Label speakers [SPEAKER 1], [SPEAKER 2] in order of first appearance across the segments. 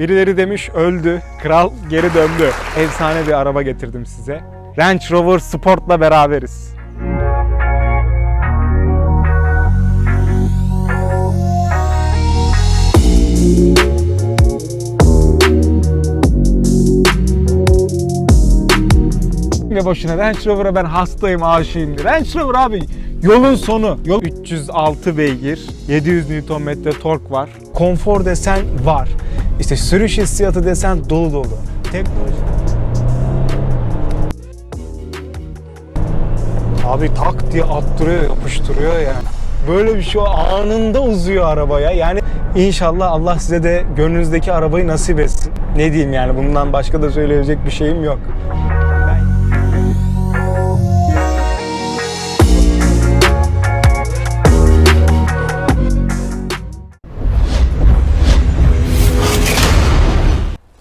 [SPEAKER 1] Birileri demiş öldü, kral geri döndü. Efsane bir araba getirdim size. Range Rover Sport'la beraberiz. Ve boşuna Range Rover'a ben hastayım, aşığım. Range Rover abi yolun sonu. Yol 306 beygir, 700 Nm tork var. Konfor desen var. İşte sürüş hissiyatı desen dolu dolu. Teknoloji. Abi tak diye attırıyor, yapıştırıyor yani. Böyle bir şey anında uzuyor arabaya. Yani inşallah Allah size de gönlünüzdeki arabayı nasip etsin. Ne diyeyim yani bundan başka da söyleyecek bir şeyim yok.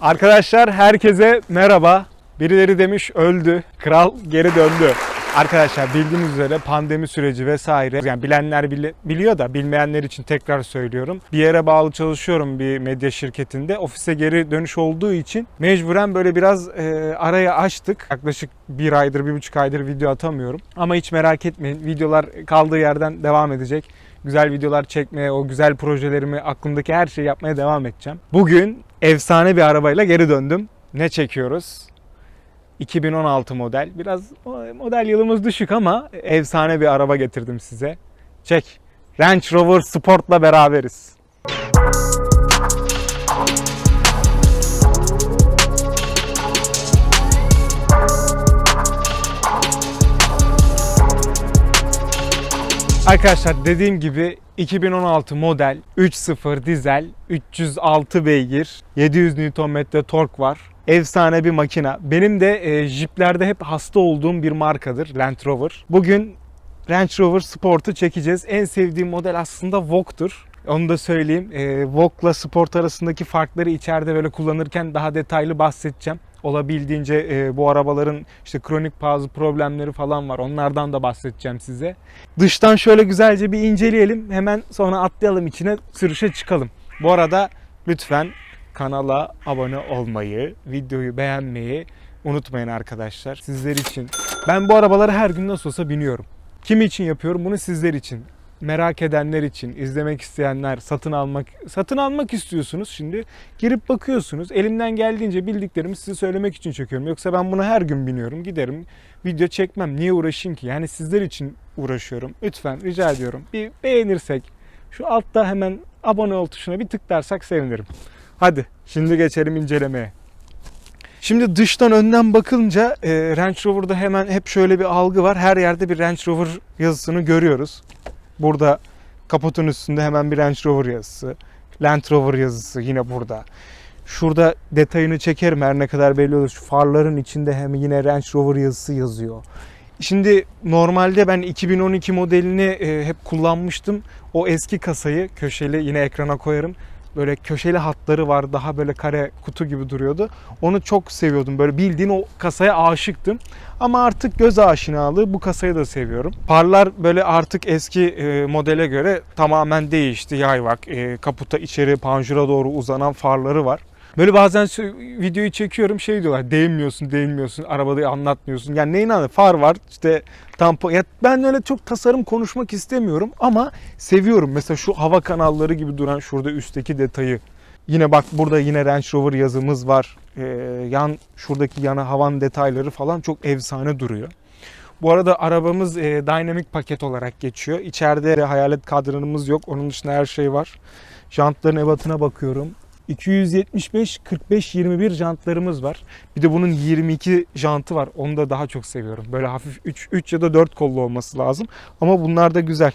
[SPEAKER 1] Arkadaşlar herkese merhaba. Birileri demiş öldü, kral geri döndü. Arkadaşlar bildiğiniz üzere pandemi süreci vesaire yani bilenler bili- biliyor da bilmeyenler için tekrar söylüyorum. Bir yere bağlı çalışıyorum bir medya şirketinde. Ofise geri dönüş olduğu için mecburen böyle biraz e, araya açtık. Yaklaşık bir aydır, bir buçuk aydır video atamıyorum. Ama hiç merak etmeyin videolar kaldığı yerden devam edecek. Güzel videolar çekmeye, o güzel projelerimi, aklımdaki her şeyi yapmaya devam edeceğim. Bugün efsane bir arabayla geri döndüm. Ne çekiyoruz? 2016 model. Biraz model yılımız düşük ama efsane bir araba getirdim size. Çek. Range Rover Sport'la beraberiz. Arkadaşlar dediğim gibi 2016 model 3.0 dizel 306 beygir 700 Nm tork var. Efsane bir makina. Benim de e, jiplerde hep hasta olduğum bir markadır Land Rover. Bugün Range Rover Sport'u çekeceğiz. En sevdiğim model aslında Vogue'tur. Onu da söyleyeyim. E, Vogue'la Sport arasındaki farkları içeride böyle kullanırken daha detaylı bahsedeceğim. Olabildiğince e, bu arabaların işte kronik bazı problemleri falan var. Onlardan da bahsedeceğim size. Dıştan şöyle güzelce bir inceleyelim. Hemen sonra atlayalım içine sürüşe çıkalım. Bu arada lütfen kanala abone olmayı, videoyu beğenmeyi unutmayın arkadaşlar. Sizler için. Ben bu arabaları her gün nasıl olsa biniyorum. Kim için yapıyorum? Bunu sizler için. Merak edenler için, izlemek isteyenler, satın almak satın almak istiyorsunuz şimdi. Girip bakıyorsunuz. Elimden geldiğince bildiklerimi size söylemek için çekiyorum. Yoksa ben bunu her gün biniyorum. Giderim video çekmem. Niye uğraşayım ki? Yani sizler için uğraşıyorum. Lütfen rica ediyorum. Bir beğenirsek şu altta hemen abone ol tuşuna bir tıklarsak sevinirim. Hadi şimdi geçelim incelemeye. Şimdi dıştan önden bakınca e, Range Rover'da hemen hep şöyle bir algı var. Her yerde bir Range Rover yazısını görüyoruz. Burada kaputun üstünde hemen bir Range Rover yazısı. Land Rover yazısı yine burada. Şurada detayını çekerim her ne kadar belli olur. Şu farların içinde hem yine Range Rover yazısı yazıyor. Şimdi normalde ben 2012 modelini e, hep kullanmıştım. O eski kasayı köşeli yine ekrana koyarım böyle köşeli hatları var. Daha böyle kare kutu gibi duruyordu. Onu çok seviyordum. Böyle bildiğin o kasaya aşıktım. Ama artık göz aşinalığı bu kasayı da seviyorum. Farlar böyle artık eski e, modele göre tamamen değişti. Yayvak, e, kaputa içeri panjura doğru uzanan farları var. Böyle bazen videoyu çekiyorum şey diyorlar değinmiyorsun değinmiyorsun arabada anlatmıyorsun. Yani neyin anı far var işte tampon. Ya ben öyle çok tasarım konuşmak istemiyorum ama seviyorum. Mesela şu hava kanalları gibi duran şurada üstteki detayı. Yine bak burada yine Range Rover yazımız var. Ee, yan şuradaki yana havan detayları falan çok efsane duruyor. Bu arada arabamız e, Dynamic paket olarak geçiyor. İçeride de hayalet kadranımız yok. Onun dışında her şey var. Jantların ebatına bakıyorum. 275 45 21 jantlarımız var. Bir de bunun 22 jantı var. Onu da daha çok seviyorum. Böyle hafif 3 3 ya da 4 kollu olması lazım. Ama bunlar da güzel.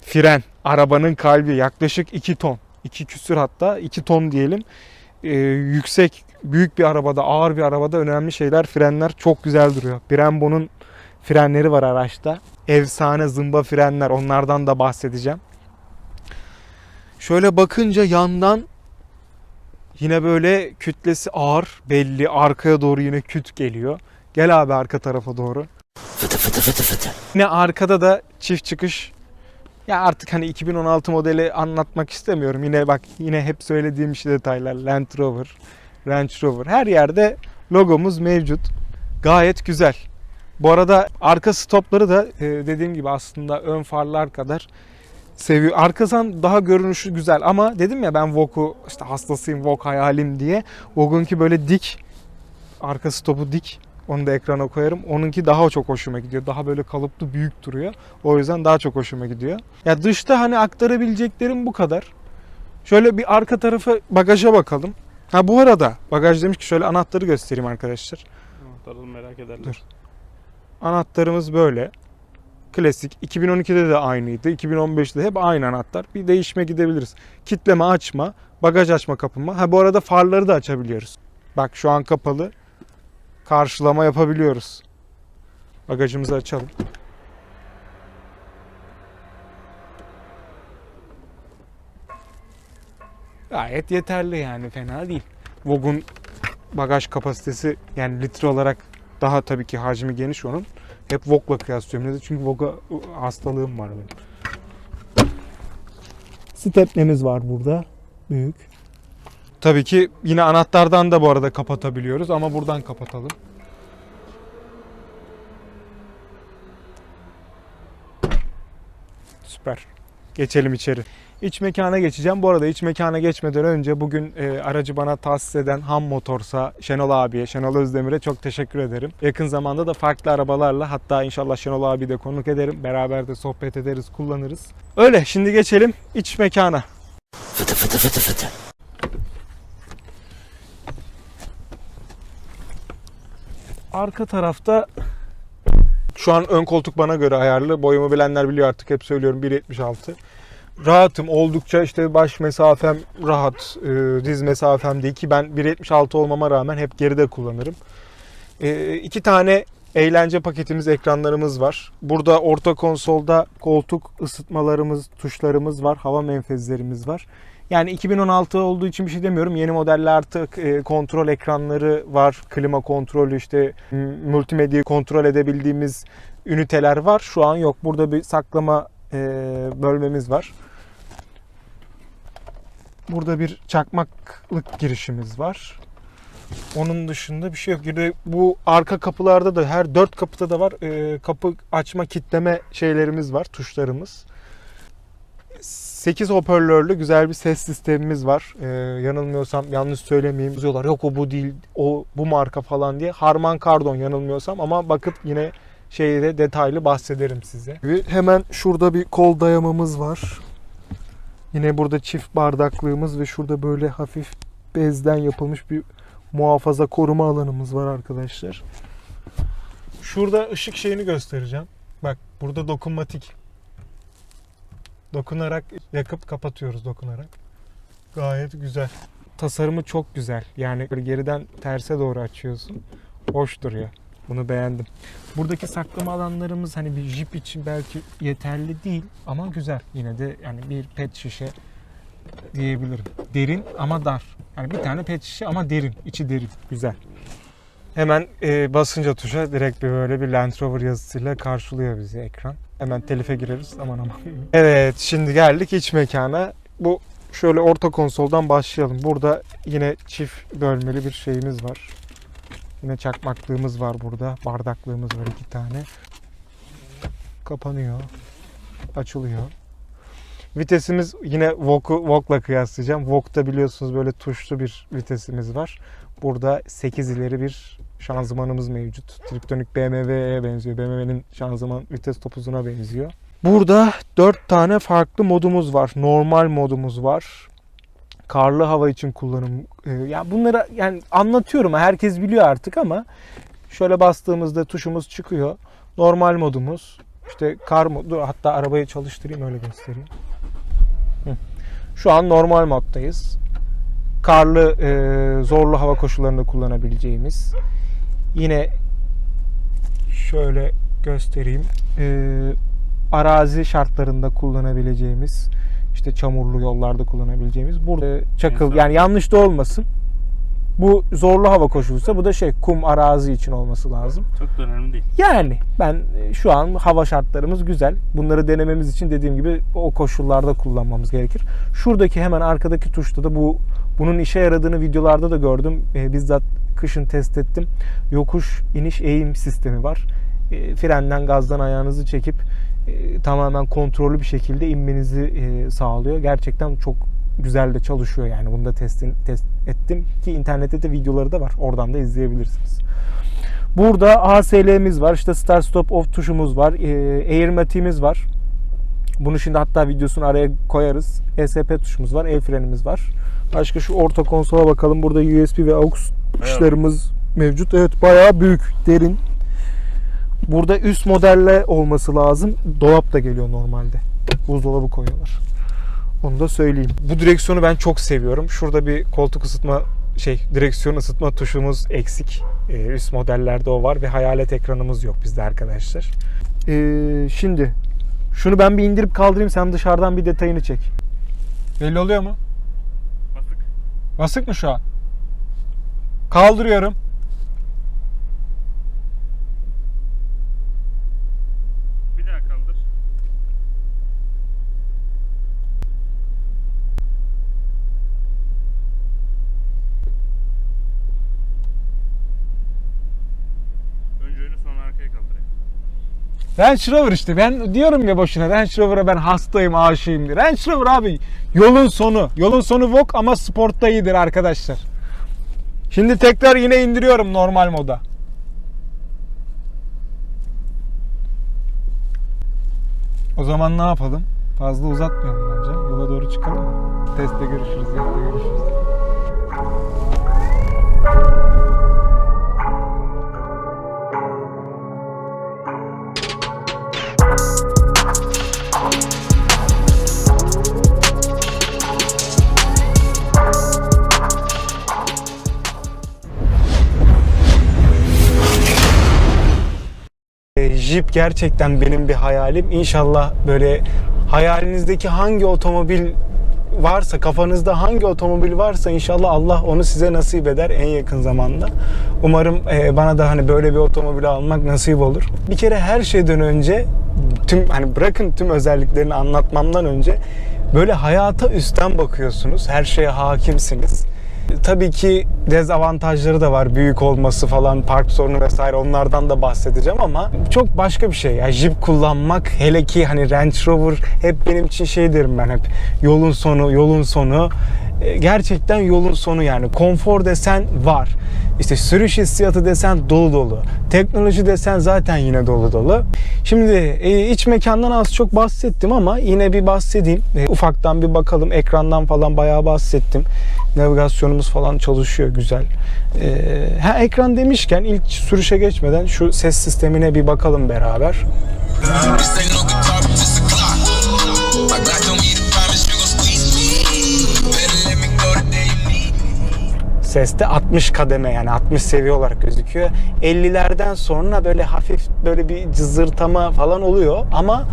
[SPEAKER 1] Fren, arabanın kalbi yaklaşık 2 ton. 2 küsür hatta 2 ton diyelim. Ee, yüksek, büyük bir arabada, ağır bir arabada önemli şeyler frenler çok güzel duruyor. Brembo'nun frenleri var araçta. Efsane zımba frenler onlardan da bahsedeceğim. Şöyle bakınca yandan Yine böyle kütlesi ağır belli. Arkaya doğru yine küt geliyor. Gel abi arka tarafa doğru.
[SPEAKER 2] Fıtı fıtı fıtı fıtı.
[SPEAKER 1] Yine arkada da çift çıkış Ya artık hani 2016 modeli anlatmak istemiyorum. Yine bak yine hep söylediğim işte detaylar. Land Rover, Range Rover. Her yerde logomuz mevcut. Gayet güzel. Bu arada arka stopları da e, dediğim gibi aslında ön farlar kadar seviyor. Arkadan daha görünüşü güzel ama dedim ya ben Vogue'u işte hastasıyım Vogue hayalim diye. Vogue'unki böyle dik. Arka stopu dik. Onu da ekrana koyarım. Onunki daha çok hoşuma gidiyor. Daha böyle kalıplı büyük duruyor. O yüzden daha çok hoşuma gidiyor. Ya dışta hani aktarabileceklerim bu kadar. Şöyle bir arka tarafı bagaja bakalım. Ha bu arada bagaj demiş ki şöyle anahtarı göstereyim arkadaşlar.
[SPEAKER 2] Anahtarını merak ederler.
[SPEAKER 1] Dur. Anahtarımız böyle. Klasik. 2012'de de aynıydı. 2015'te de hep aynı anahtar. Bir değişme gidebiliriz. Kitleme açma, bagaj açma kapama. Ha bu arada farları da açabiliyoruz. Bak şu an kapalı. Karşılama yapabiliyoruz. Bagajımızı açalım. Gayet yeterli yani fena değil. Vogue'un bagaj kapasitesi yani litre olarak daha tabii ki hacmi geniş onun. Hep Vogue'la kıyaslıyorum. Neden? Çünkü Vogue'a hastalığım var benim. Stepnemiz var burada. Büyük. Tabii ki yine anahtardan da bu arada kapatabiliyoruz ama buradan kapatalım. Süper. Geçelim içeri. İç mekana geçeceğim. Bu arada iç mekana geçmeden önce bugün e, aracı bana tahsis eden Ham Motors'a Şenol abiye, Şenol Özdemir'e çok teşekkür ederim. Yakın zamanda da farklı arabalarla hatta inşallah Şenol abi de konuk ederim. Beraber de sohbet ederiz, kullanırız. Öyle şimdi geçelim iç mekana.
[SPEAKER 3] Fıtı fıtı fıtı fıtı.
[SPEAKER 1] Arka tarafta şu an ön koltuk bana göre ayarlı. Boyumu bilenler biliyor artık hep söylüyorum 1.76. Rahatım oldukça işte baş mesafem rahat, e, diz mesafem değil ki ben 1.76 olmama rağmen hep geride kullanırım. E, iki tane eğlence paketimiz, ekranlarımız var. Burada orta konsolda koltuk ısıtmalarımız, tuşlarımız var, hava menfezlerimiz var. Yani 2016 olduğu için bir şey demiyorum. Yeni modelde artık e, kontrol ekranları var. Klima kontrolü işte multimedyayı kontrol edebildiğimiz üniteler var. Şu an yok. Burada bir saklama e, bölmemiz var. Burada bir çakmaklık girişimiz var. Onun dışında bir şey yok. De bu arka kapılarda da her dört kapıda da var. e, kapı açma kitleme şeylerimiz var. Tuşlarımız. 8 hoparlörlü güzel bir ses sistemimiz var. Ee, yanılmıyorsam yanlış söylemeyeyim. Diyorlar yok o bu değil, o bu marka falan diye. Harman Kardon yanılmıyorsam ama bakıp yine şeyde detaylı bahsederim size. Hemen şurada bir kol dayamamız var. Yine burada çift bardaklığımız ve şurada böyle hafif bezden yapılmış bir muhafaza koruma alanımız var arkadaşlar. Şurada ışık şeyini göstereceğim. Bak burada dokunmatik. Dokunarak yakıp kapatıyoruz dokunarak. Gayet güzel. Tasarımı çok güzel. Yani geriden terse doğru açıyorsun. Hoş duruyor. Bunu beğendim. Buradaki saklama alanlarımız hani bir jip için belki yeterli değil ama güzel. Yine de yani bir pet şişe diyebilirim. Derin ama dar. Yani bir tane pet şişe ama derin. içi derin. Güzel. Hemen e, basınca tuşa direkt bir böyle bir Land Rover yazısıyla karşılıyor bizi ekran. Hemen telife gireriz aman aman. evet şimdi geldik iç mekana. Bu şöyle orta konsoldan başlayalım. Burada yine çift bölmeli bir şeyimiz var. Yine çakmaklığımız var burada. Bardaklığımız var iki tane. Kapanıyor. Açılıyor. Vitesimiz yine Vogue'u Vogue'la kıyaslayacağım. Vogue'da biliyorsunuz böyle tuşlu bir vitesimiz var. Burada 8 ileri bir şanzımanımız mevcut. Triptonik BMW'ye benziyor. BMW'nin şanzıman vites topuzuna benziyor. Burada 4 tane farklı modumuz var. Normal modumuz var. Karlı hava için kullanım. Ee, Ya bunları yani anlatıyorum. Herkes biliyor artık ama şöyle bastığımızda tuşumuz çıkıyor. Normal modumuz. İşte kar modu. Hatta arabayı çalıştırayım öyle göstereyim. Şu an normal moddayız karlı e, zorlu hava koşullarında kullanabileceğimiz yine şöyle göstereyim e, arazi şartlarında kullanabileceğimiz işte çamurlu yollarda kullanabileceğimiz burada çakıl
[SPEAKER 2] İnsan.
[SPEAKER 1] yani yanlış da olmasın Bu zorlu hava koşuluysa bu da şey kum arazi için olması lazım.
[SPEAKER 2] Çok da önemli değil.
[SPEAKER 1] Yani ben e, şu an hava şartlarımız güzel. Bunları denememiz için dediğim gibi o koşullarda kullanmamız gerekir. Şuradaki hemen arkadaki tuşta da bu bunun işe yaradığını videolarda da gördüm. E, bizzat kışın test ettim. Yokuş iniş eğim sistemi var. E, frenden gazdan ayağınızı çekip e, tamamen kontrollü bir şekilde inmenizi e, sağlıyor. Gerçekten çok güzel de çalışıyor yani. Bunu da testin, test ettim ki internette de videoları da var. Oradan da izleyebilirsiniz. Burada ASL'miz var. işte start stop off tuşumuz var. E, Air matiğimiz var. Bunu şimdi hatta videosunu araya koyarız. ESP tuşumuz var. El frenimiz var. Başka şu orta konsola bakalım. Burada USB ve AUX tuşlarımız mevcut. Evet bayağı büyük, derin. Burada üst modelle olması lazım. Dolap da geliyor normalde. Buzdolabı koyuyorlar. Onu da söyleyeyim. Bu direksiyonu ben çok seviyorum. Şurada bir koltuk ısıtma şey direksiyon ısıtma tuşumuz eksik. Ee, üst modellerde o var ve hayalet ekranımız yok bizde arkadaşlar. Ee, şimdi şunu ben bir indirip kaldırayım sen dışarıdan bir detayını çek. Belli oluyor mu?
[SPEAKER 2] Basık.
[SPEAKER 1] Basık mı şu an? Kaldırıyorum.
[SPEAKER 2] Bir daha kaldır. Önce önü sonra arkaya kaldırayım.
[SPEAKER 1] Range Rover işte ben diyorum ya boşuna Range Rover'a ben hastayım aşığım diye. Range Rover abi yolun sonu. Yolun sonu Vogue ama sportta iyidir arkadaşlar. Şimdi tekrar yine indiriyorum normal moda. O zaman ne yapalım? Fazla uzatmayalım bence. Yola doğru çıkalım mı? Testte görüşürüz, yatta görüşürüz. Jeep gerçekten benim bir hayalim. İnşallah böyle hayalinizdeki hangi otomobil varsa, kafanızda hangi otomobil varsa inşallah Allah onu size nasip eder en yakın zamanda. Umarım e, bana da hani böyle bir otomobil almak nasip olur. Bir kere her şeyden önce tüm hani bırakın tüm özelliklerini anlatmamdan önce böyle hayata üstten bakıyorsunuz. Her şeye hakimsiniz. Tabii ki dezavantajları da var. Büyük olması falan, park sorunu vesaire onlardan da bahsedeceğim ama çok başka bir şey. Ya Jeep kullanmak hele ki hani Range Rover hep benim için şey derim ben hep. Yolun sonu, yolun sonu. E, Gerçekten yolun sonu yani. Konfor desen var. İşte sürüş hissiyatı desen dolu dolu. Teknoloji desen zaten yine dolu dolu. Şimdi e, iç mekandan az çok bahsettim ama yine bir bahsedeyim. E, ufaktan bir bakalım. Ekrandan falan bayağı bahsettim. Navigasyonumuz falan çalışıyor güzel. Ha, ekran demişken ilk sürüşe geçmeden şu ses sistemine bir bakalım beraber. Seste 60 kademe yani 60 seviye olarak gözüküyor. 50'lerden sonra böyle hafif böyle bir cızırtama falan oluyor ama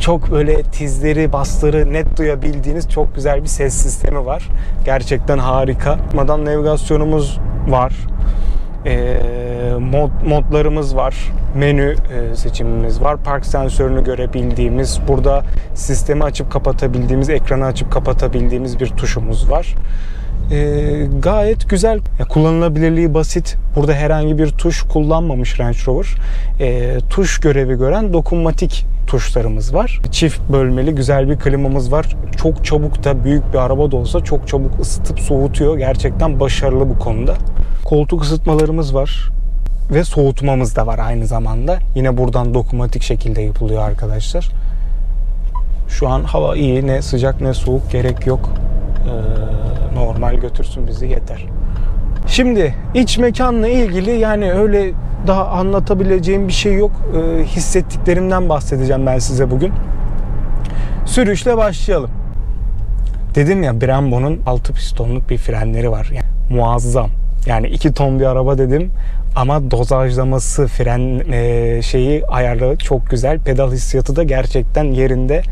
[SPEAKER 1] çok böyle tizleri, basları net duyabildiğiniz çok güzel bir ses sistemi var. Gerçekten harika. Madan navigasyonumuz var. Ee, mod, modlarımız var. Menü e, seçimimiz var. Park sensörünü görebildiğimiz, burada sistemi açıp kapatabildiğimiz, ekranı açıp kapatabildiğimiz bir tuşumuz var. Ee, gayet güzel. Ya, kullanılabilirliği basit. Burada herhangi bir tuş kullanmamış Range Rover. Ee, tuş görevi gören dokunmatik tuşlarımız var. Çift bölmeli güzel bir klimamız var. Çok çabuk da büyük bir araba da olsa çok çabuk ısıtıp soğutuyor. Gerçekten başarılı bu konuda. Koltuk ısıtmalarımız var ve soğutmamız da var aynı zamanda. Yine buradan dokunmatik şekilde yapılıyor arkadaşlar. Şu an hava iyi. Ne sıcak ne soğuk gerek yok. Ee, normal götürsün bizi yeter. Şimdi iç mekanla ilgili yani öyle daha anlatabileceğim bir şey yok. Ee, hissettiklerimden bahsedeceğim ben size bugün. Sürüşle başlayalım. Dedim ya Brembo'nun 6 pistonluk bir frenleri var. Yani muazzam. Yani 2 ton bir araba dedim ama dozajlaması, fren e, şeyi ayarı çok güzel. Pedal hissiyatı da gerçekten yerinde.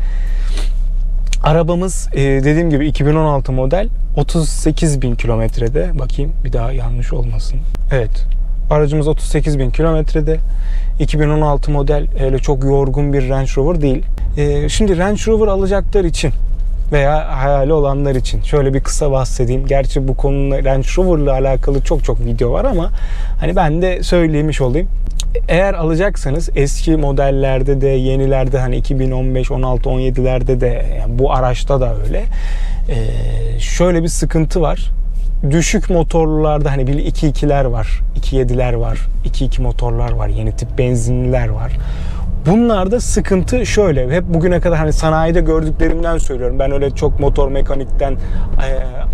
[SPEAKER 1] Arabamız e, dediğim gibi 2016 model 38 bin kilometrede. Bakayım bir daha yanlış olmasın. Evet aracımız 38 bin kilometrede. 2016 model öyle çok yorgun bir Range Rover değil. E, şimdi Range Rover alacaklar için veya hayali olanlar için şöyle bir kısa bahsedeyim. Gerçi bu konuyla Range Rover'la alakalı çok çok video var ama hani ben de söylemiş olayım. Eğer alacaksanız eski modellerde de yenilerde hani 2015, 16, 17'lerde de yani bu araçta da öyle. Ee, şöyle bir sıkıntı var. Düşük motorlularda hani bir 2.2'ler var, 2.7'ler var, 2.2 motorlar var, yeni tip benzinliler var. Bunlarda sıkıntı şöyle. Hep bugüne kadar hani sanayide gördüklerimden söylüyorum. Ben öyle çok motor mekanikten e,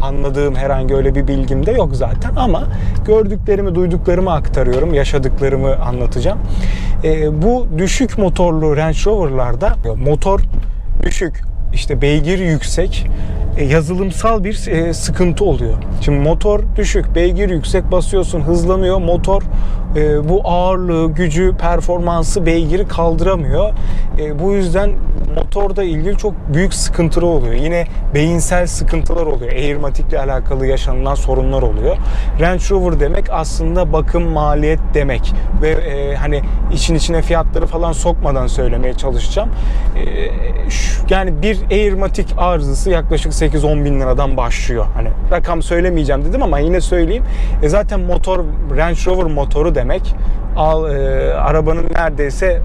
[SPEAKER 1] anladığım herhangi öyle bir bilgim de yok zaten. Ama gördüklerimi, duyduklarımı aktarıyorum. Yaşadıklarımı anlatacağım. E, bu düşük motorlu Range Rover'larda motor düşük, işte beygir yüksek, e, yazılımsal bir e, sıkıntı oluyor. Şimdi motor düşük, beygir yüksek basıyorsun, hızlanıyor. Motor e, bu ağırlığı, gücü, performansı beygiri kaldıramıyor. Bu yüzden motorda ilgili çok büyük sıkıntılar oluyor. Yine beyinsel sıkıntılar oluyor. Airmatikle alakalı yaşanılan sorunlar oluyor. Range Rover demek aslında bakım maliyet demek ve hani için içine fiyatları falan sokmadan söylemeye çalışacağım. Yani bir Airmatik arızası yaklaşık 8-10 bin liradan başlıyor. Hani rakam söylemeyeceğim dedim ama yine söyleyeyim. E, zaten motor Range Rover motoru demek. Al e, arabanın neredeyse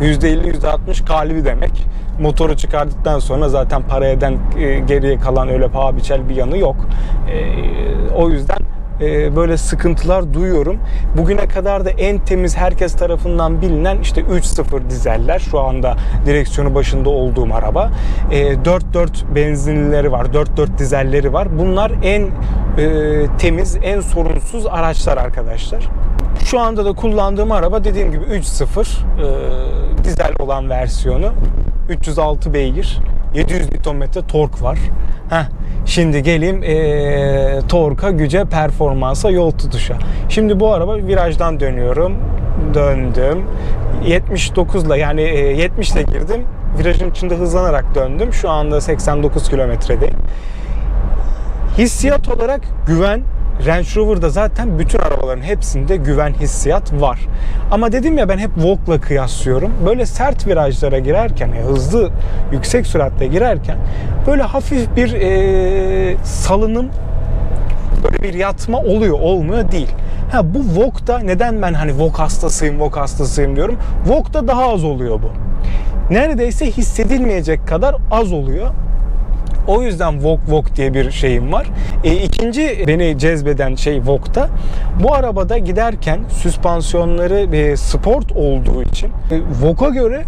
[SPEAKER 1] %50 %60 kalbi demek. Motoru çıkardıktan sonra zaten para eden e, geriye kalan öyle paha biçer bir yanı yok. E, o yüzden e, böyle sıkıntılar duyuyorum. Bugüne kadar da en temiz herkes tarafından bilinen işte 3.0 dizeller. Şu anda direksiyonu başında olduğum araba. E, 4.4 benzinlileri var, 4.4 dizelleri var. Bunlar en e, temiz, en sorunsuz araçlar arkadaşlar. Şu anda da kullandığım araba dediğim gibi 3.0 e, dizel olan versiyonu. 306 beygir, 700 Nm tork var. Heh, şimdi geleyim e, torka, güce, performansa, yol tutuşa. Şimdi bu araba virajdan dönüyorum. Döndüm. 79 ile yani e, 70 ile girdim. Virajın içinde hızlanarak döndüm. Şu anda 89 kilometredeyim. Hissiyat olarak güven Range Rover'da zaten bütün arabaların hepsinde güven hissiyat var. Ama dedim ya ben hep Vogue'la kıyaslıyorum. Böyle sert virajlara girerken, e, hızlı, yüksek süratle girerken böyle hafif bir e, salınım böyle bir yatma oluyor, olmuyor değil. Ha bu Vogue'da neden ben hani Vogue hastasıyım, Vogue hastasıyım diyorum. Vogue'da daha az oluyor bu. Neredeyse hissedilmeyecek kadar az oluyor. O yüzden Vogue Vogue diye bir şeyim var. E, ikinci beni cezbeden şey Vogue'da. Bu arabada giderken süspansiyonları e, sport olduğu için e, Vogue'a göre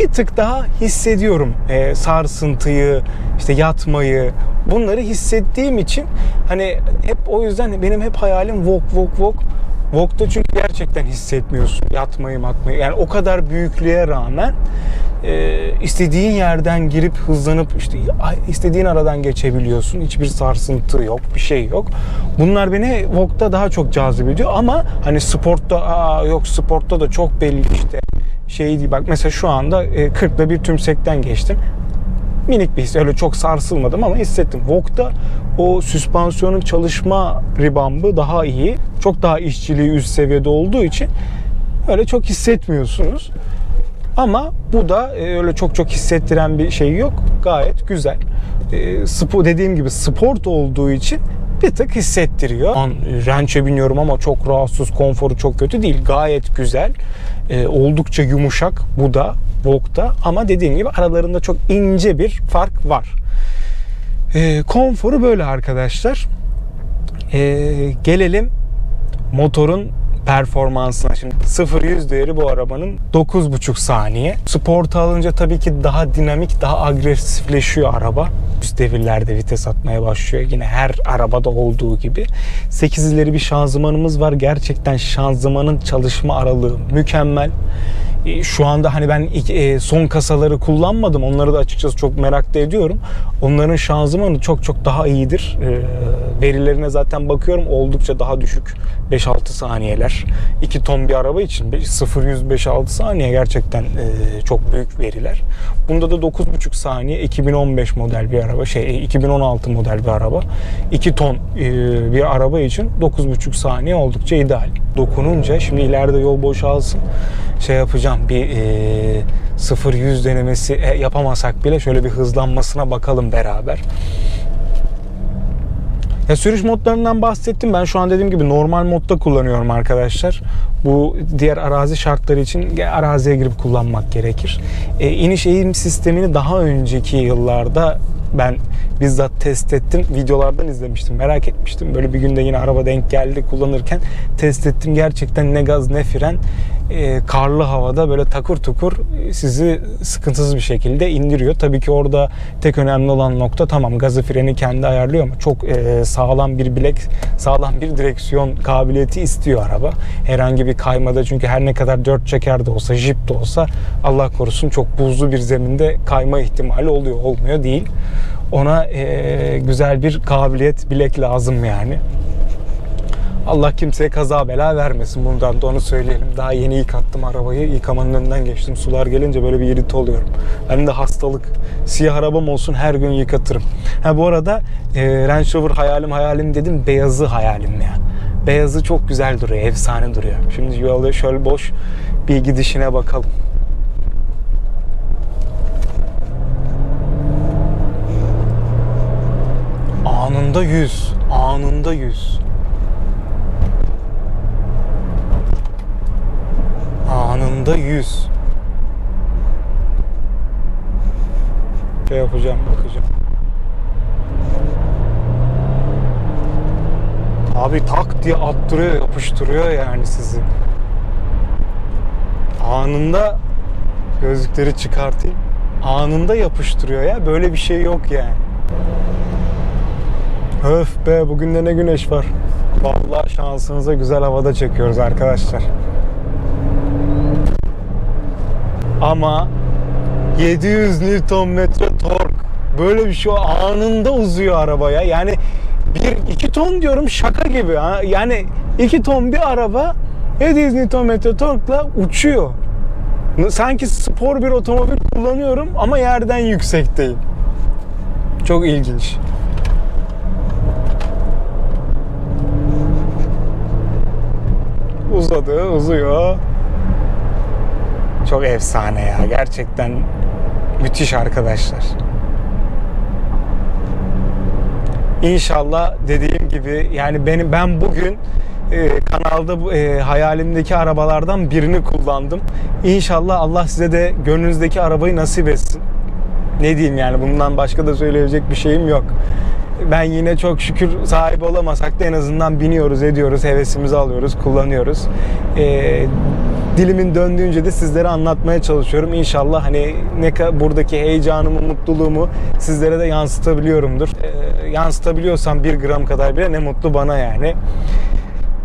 [SPEAKER 1] bir tık daha hissediyorum e, sarsıntıyı, işte yatmayı. Bunları hissettiğim için hani hep o yüzden benim hep hayalim Vogue Vogue Vogue. Vogue'da çünkü gerçekten hissetmiyorsun yatmayı matmayı. Yani o kadar büyüklüğe rağmen e, istediğin yerden girip hızlanıp işte istediğin aradan geçebiliyorsun. Hiçbir sarsıntı yok, bir şey yok. Bunlar beni Vogue'da daha çok cazip ediyor ama hani sportta aa yok sportta da çok belli işte şey değil. Bak mesela şu anda e, 40'la bir tümsekten geçtim. Minik bir his. Öyle çok sarsılmadım ama hissettim. Vogue'da o süspansiyonun çalışma ribambı daha iyi. Çok daha işçiliği üst seviyede olduğu için öyle çok hissetmiyorsunuz. Ama bu da e, öyle çok çok hissettiren bir şey yok. Gayet güzel. E, spor dediğim gibi sport olduğu için bir tık hissettiriyor. An rençe biniyorum ama çok rahatsız, konforu çok kötü değil. Gayet güzel. E, oldukça yumuşak bu da Vogue'da ama dediğim gibi aralarında çok ince bir fark var. Konforu böyle arkadaşlar. Gelelim motorun performansına. Şimdi 0-100 değeri bu arabanın 9,5 saniye. Sport alınca tabii ki daha dinamik, daha agresifleşiyor araba. Üst devirlerde vites atmaya başlıyor. Yine her arabada olduğu gibi. 8 ileri bir şanzımanımız var. Gerçekten şanzımanın çalışma aralığı mükemmel. E, Şu anda hani ben e, son kasaları kullanmadım. Onları da açıkçası çok merak ediyorum. Onların şanzımanı çok çok daha iyidir. E, verilerine zaten bakıyorum oldukça daha düşük. 5-6 saniyeler. 2 ton bir araba için 0-100 saniye gerçekten e, çok büyük veriler. Bunda da 9,5 saniye 2015 model bir araba şey 2016 model bir araba. 2 ton e, bir araba için 9,5 saniye oldukça ideal. Dokununca şimdi ileride yol boşalsın şey yapacağım bir e, 0-100 denemesi e, yapamasak bile şöyle bir hızlanmasına bakalım beraber. Ya sürüş modlarından bahsettim. Ben şu an dediğim gibi normal modda kullanıyorum arkadaşlar. Bu diğer arazi şartları için araziye girip kullanmak gerekir. E, iniş eğim sistemini daha önceki yıllarda ben bizzat test ettim. Videolardan izlemiştim. Merak etmiştim. Böyle bir günde yine araba denk geldi kullanırken test ettim. Gerçekten ne gaz ne fren e, karlı havada böyle takır tukur sizi sıkıntısız bir şekilde indiriyor. Tabii ki orada tek önemli olan nokta tamam gazı freni kendi ayarlıyor ama çok e, sağlam bir bilek, sağlam bir direksiyon kabiliyeti istiyor araba. Herhangi bir kaymada çünkü her ne kadar dört çeker de olsa, jip de olsa Allah korusun çok buzlu bir zeminde kayma ihtimali oluyor, olmuyor değil. Ona e, güzel bir kabiliyet, bilek lazım yani. Allah kimseye kaza bela vermesin bundan da onu söyleyelim. Daha yeni yıkattım arabayı. Yıkamanın önünden geçtim. Sular gelince böyle bir irite oluyorum. Benim de hastalık. Siyah arabam olsun her gün yıkatırım. Ha bu arada e, Range Rover hayalim hayalim dedim. Beyazı hayalim ya. Beyazı çok güzel duruyor. Efsane duruyor. Şimdi yolda şöyle boş bir gidişine bakalım. Anında 100. Anında 100. Anında 100. Şey yapacağım, bakacağım. Abi tak diye attırıyor, yapıştırıyor yani sizi. Anında gözlükleri çıkartayım. Anında yapıştırıyor ya. Böyle bir şey yok yani. Öf be bugün de ne güneş var. Vallahi şansınıza güzel havada çekiyoruz arkadaşlar. Ama 700 Nm tork. Böyle bir şey anında uzuyor arabaya. Yani bir 2 ton diyorum şaka gibi. Ha? Yani 2 ton bir araba 700 Nm torkla uçuyor. Sanki spor bir otomobil kullanıyorum ama yerden yüksekteyim. Çok ilginç. Uzadı, uzuyor. Çok efsane ya. Gerçekten müthiş arkadaşlar. İnşallah dediğim gibi yani benim ben bugün e, kanalda e, hayalimdeki arabalardan birini kullandım. İnşallah Allah size de gönlünüzdeki arabayı nasip etsin. Ne diyeyim yani bundan başka da söyleyebilecek bir şeyim yok. Ben yine çok şükür sahibi olamasak da en azından biniyoruz, ediyoruz, hevesimizi alıyoruz, kullanıyoruz. Ee, dilimin döndüğünce de sizlere anlatmaya çalışıyorum. İnşallah hani ne buradaki heyecanımı, mutluluğumu sizlere de yansıtabiliyorumdur. Ee, yansıtabiliyorsam bir gram kadar bile ne mutlu bana yani.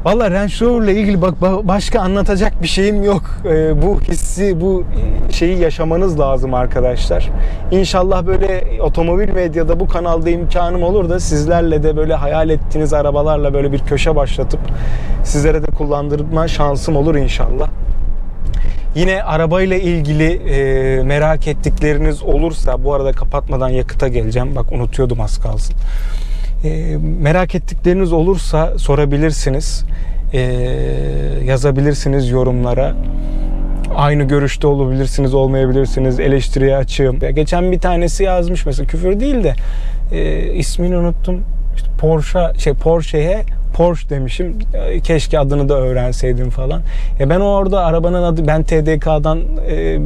[SPEAKER 1] Valla Range Rover'la ilgili bak ba- başka anlatacak bir şeyim yok. Ee, bu hissi, bu şeyi yaşamanız lazım arkadaşlar. İnşallah böyle otomobil medyada bu kanalda imkanım olur da sizlerle de böyle hayal ettiğiniz arabalarla böyle bir köşe başlatıp sizlere de kullandırma şansım olur inşallah. Yine arabayla ilgili e, merak ettikleriniz olursa bu arada kapatmadan yakıta geleceğim. Bak unutuyordum az kalsın. E, merak ettikleriniz olursa sorabilirsiniz. E, yazabilirsiniz yorumlara. Aynı görüşte olabilirsiniz, olmayabilirsiniz. Eleştiriye açığım. Ya geçen bir tanesi yazmış mesela küfür değil de e, ismini unuttum. İşte Porsche şey Porsche'ye Porsche demişim. E, Keşke adını da öğrenseydim falan. Ya ben orada arabanın adı ben TDK'dan e,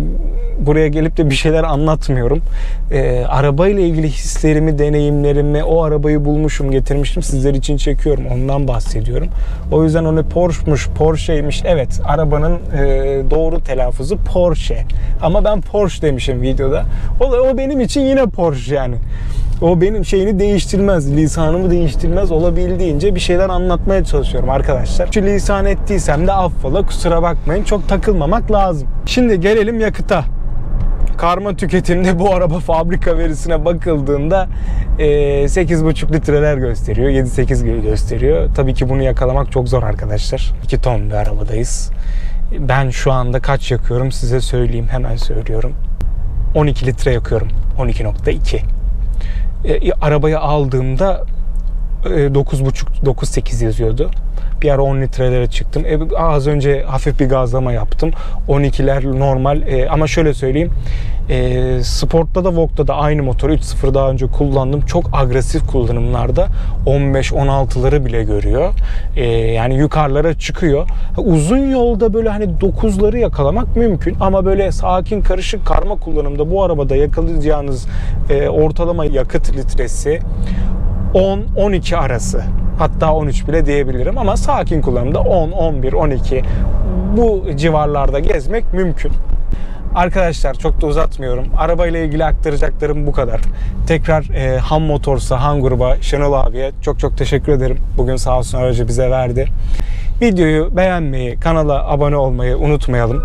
[SPEAKER 1] buraya gelip de bir şeyler anlatmıyorum. E, arabayla ilgili hislerimi, deneyimlerimi, o arabayı bulmuşum, getirmiştim. Sizler için çekiyorum. Ondan bahsediyorum. O yüzden onu Porsche'muş, Porsche'ymiş. Evet, arabanın e, doğru telaffuzu Porsche. Ama ben Porsche demişim videoda. O, o benim için yine Porsche yani. O benim şeyini değiştirmez, lisanımı değiştirmez olabildiğince bir şeyler anlatmaya çalışıyorum arkadaşlar. Şu lisan ettiysem de affola kusura bakmayın çok takılmamak lazım. Şimdi gelelim yakıta. Karma tüketimde bu araba fabrika verisine bakıldığında e, 8,5 litreler gösteriyor. 7-8 gösteriyor. Tabii ki bunu yakalamak çok zor arkadaşlar. 2 ton bir arabadayız. Ben şu anda kaç yakıyorum size söyleyeyim. Hemen söylüyorum. 12 litre yakıyorum. 12.2. E, arabayı aldığımda e, 9.5-9.8 yazıyordu. Bir ara 10 litrelere çıktım. E, az önce hafif bir gazlama yaptım. 12'ler normal E, ama şöyle söyleyeyim. E, Sport'ta da Vogue'da da aynı motoru 3.0 daha önce kullandım. Çok agresif kullanımlarda 15-16'ları bile görüyor. E, yani yukarılara çıkıyor. Uzun yolda böyle hani 9'ları yakalamak mümkün ama böyle sakin karışık karma kullanımda bu arabada yakalayacağınız e, ortalama yakıt litresi 10-12 arası. Hatta 13 bile diyebilirim ama sakin kullanımda 10, 11, 12 bu civarlarda gezmek mümkün. Arkadaşlar çok da uzatmıyorum. Arabayla ilgili aktaracaklarım bu kadar. Tekrar e, Ham Motors'a, Han Gruba, Şenol abiye çok çok teşekkür ederim. Bugün sağ olsun aracı bize verdi. Videoyu beğenmeyi, kanala abone olmayı unutmayalım.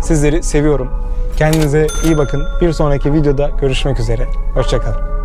[SPEAKER 1] Sizleri seviyorum. Kendinize iyi bakın. Bir sonraki videoda görüşmek üzere. Hoşçakalın.